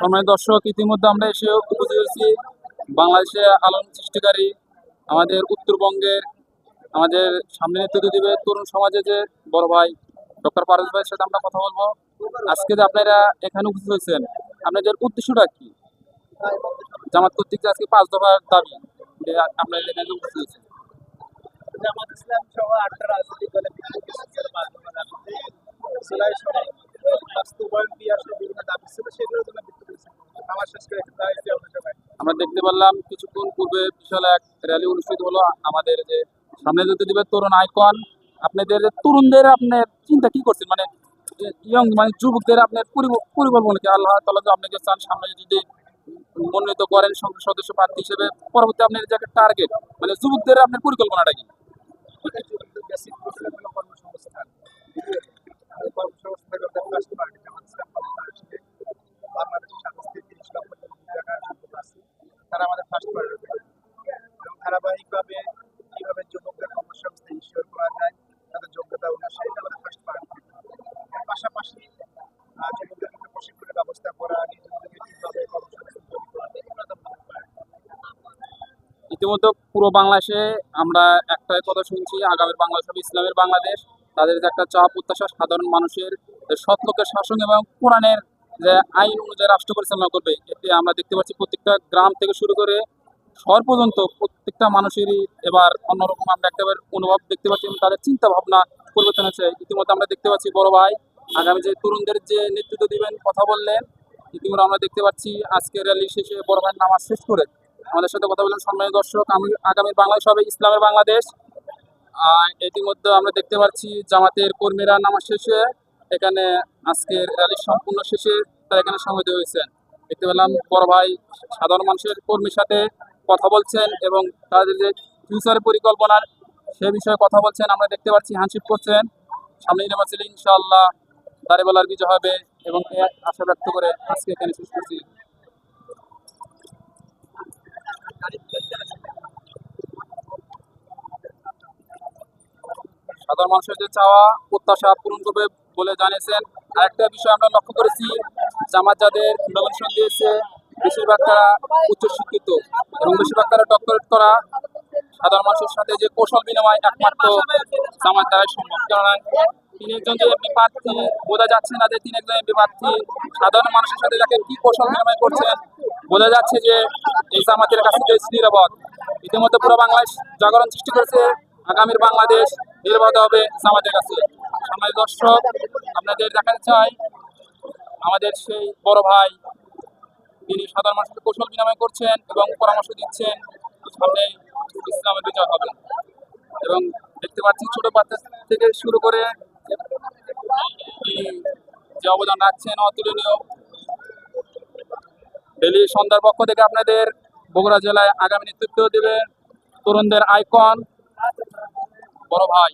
সময় দর্শক, ইতিমধ্যে আমরা এসে হয়েছি। বাংলাদেশে আলোড়ন সৃষ্টিকারী আমাদের উত্তরবঙ্গের, আমাদের সামনে নেতৃত্ব দিবে তরুণ সমাজে যে বড় ভাই, ডক্টর পারস ভাইয়ের সাথে আমরা কথা বলব। আজকে যে আপনারা এখানে উপস্থিত হয়েছেন, আপনাদের উদ্দেশ্যটা কি? জামাত কর্তৃক আজকে পাঁচ দফার দাবি, যে আপনারা এখানে উপস্থিত হয়েছেন। সেগুলোর জন্য বিক্ষোভ করেছে আমার শেষ করে একটা দাবি দিয়ে আমরা দেখতে পারলাম কিছুক্ষণ পূর্বে বিশাল এক র্যালি অনুষ্ঠিত হলো আমাদের যে সামনে যেতে দিবে তরুণ আইকন আপনাদের তরুণদের আপনার চিন্তা কি করছেন? মানে ইয়ং মানে যুবকদের আপনার পরিকল্পনা কি? আল্লাহ তালা যে আপনাকে চান, সামনে যদি মনোনীত করেন সংসদ সদস্য প্রার্থী হিসেবে, পরবর্তী আপনার যে একটা টার্গেট মানে যুবকদের আপনার পরিকল্পনাটা কি? ধারাবাহিকভাবে কীভাবে যুবকদের কর্মসংস্থান ইনশিওর করা যায়, তাদের যোগ্যতা অনুসারে আমাদের ফার্স্ট পার্টি পাশাপাশি যুবকদের ক্ষেত্রে প্রশিক্ষণের ব্যবস্থা করা priority। ইতিমধ্যে পুরো বাংলাদেশে আমরা একটাই কথা শুনছি, আগামীর বাংলাদেশ হবে ইসলামের বাংলাদেশ তাদের যে একটা চাপ, প্রত্যাশা, সাধারণ মানুষের যে সৎ শাসন এবং কোরআনের যে আইন অনুযায়ী রাষ্ট্র পরিচালনা করবে, এতে আমরা দেখতে পাচ্ছি প্রত্যেকটা গ্রাম থেকে শুরু করে শহর পর্যন্ত প্রত্যেকটা মানুষেরই এবার অন্যরকম আমরা একটা অনুভব দেখতে পাচ্ছি এবং তাদের চিন্তা ভাবনা পরিবর্তন হয়েছে। ইতিমধ্যে আমরা দেখতে পাচ্ছি বড় ভাই, আগামী যে তরুণদের যে নেতৃত্ব দিবেন, কথা বললেন। ইতিমধ্যে আমরা দেখতে পাচ্ছি আজকে র্যালি শেষে বড় ভাইয়ের নামাজ শেষ করে আমাদের সাথে কথা বললেন সম্মানিত দর্শক। আমি আগামী বাংলাদেশ হবে ইসলামের বাংলাদেশ। আর ইতিমধ্যে আমরা দেখতে পাচ্ছি জামাতের কর্মীরা নামাজ শেষে এখানে আজকের র্যালি সম্পূর্ণ শেষে তারা এখানে সমবেত হয়েছেন। দেখতে পেলাম বড় ভাই, সাধারণ মানুষের কর্মীর সাথে কথা বলছেন এবং তাদের যে ফিউচারের পরিকল্পনার সে বিষয়ে কথা বলছেন, আমরা দেখতে পাচ্ছি হানশিপ করছেন। সামনে নির্বাচনে ইনশাআল্লাহ দাঁড়িপাল্লার বিজয় হবে এবং আশা ব্যক্ত করে আজকে এখানে শেষ করছি। সাধারণ মানুষের যে চাওয়া, প্রত্যাশা পূরণ করবে বলে জানিয়েছেন। আরেকটা বিষয় আমরা লক্ষ্য করেছি জামাত যাদের নমিনেশন দিয়েছে বেশিরভাগ তারা উচ্চশিক্ষিত এবং বেশিরভাগ তারা ডক্টরেট করা সাধারণ মানুষের সাথে যে কৌশল বিনিময় একমাত্র জামাত দ্বারাই সম্ভব। কেননা তিনি একজন যে এমপি প্রার্থী বোঝা যাচ্ছে না যে তিনি একজন এমপি প্রার্থী সাধারণ মানুষের সাথে যাকে কি কৌশল বিনিময় করছেন, বোঝা যাচ্ছে যে এই জামাতের কাছে বেশ নিরাপদ ইতিমধ্যে পুরো বাংলাদেশ জাগরণ সৃষ্টি করেছে, আগামীর বাংলাদেশ নিরাপদ হবে জামাতের কাছে। সামনে দর্শক, আপনাদের দেখাতে চাই, আমাদের সেই বড় ভাই সাধারণ মানুষের কৌশল বিনিময় করছেন এবং পরামর্শ দিচ্ছেন সামনে ইসলামের বিজয় হবে। এবং দেখতে পাচ্ছি ছোট বাচ্চা থেকে শুরু করে যে অবদান রাখছেন অতুলনীয়। ডেলি সন্ধ্যার পক্ষ থেকে আপনাদের বগুড়া জেলায় আগামী নেতৃত্ব দেবে তরুণদের আইকন। বড় ভাই।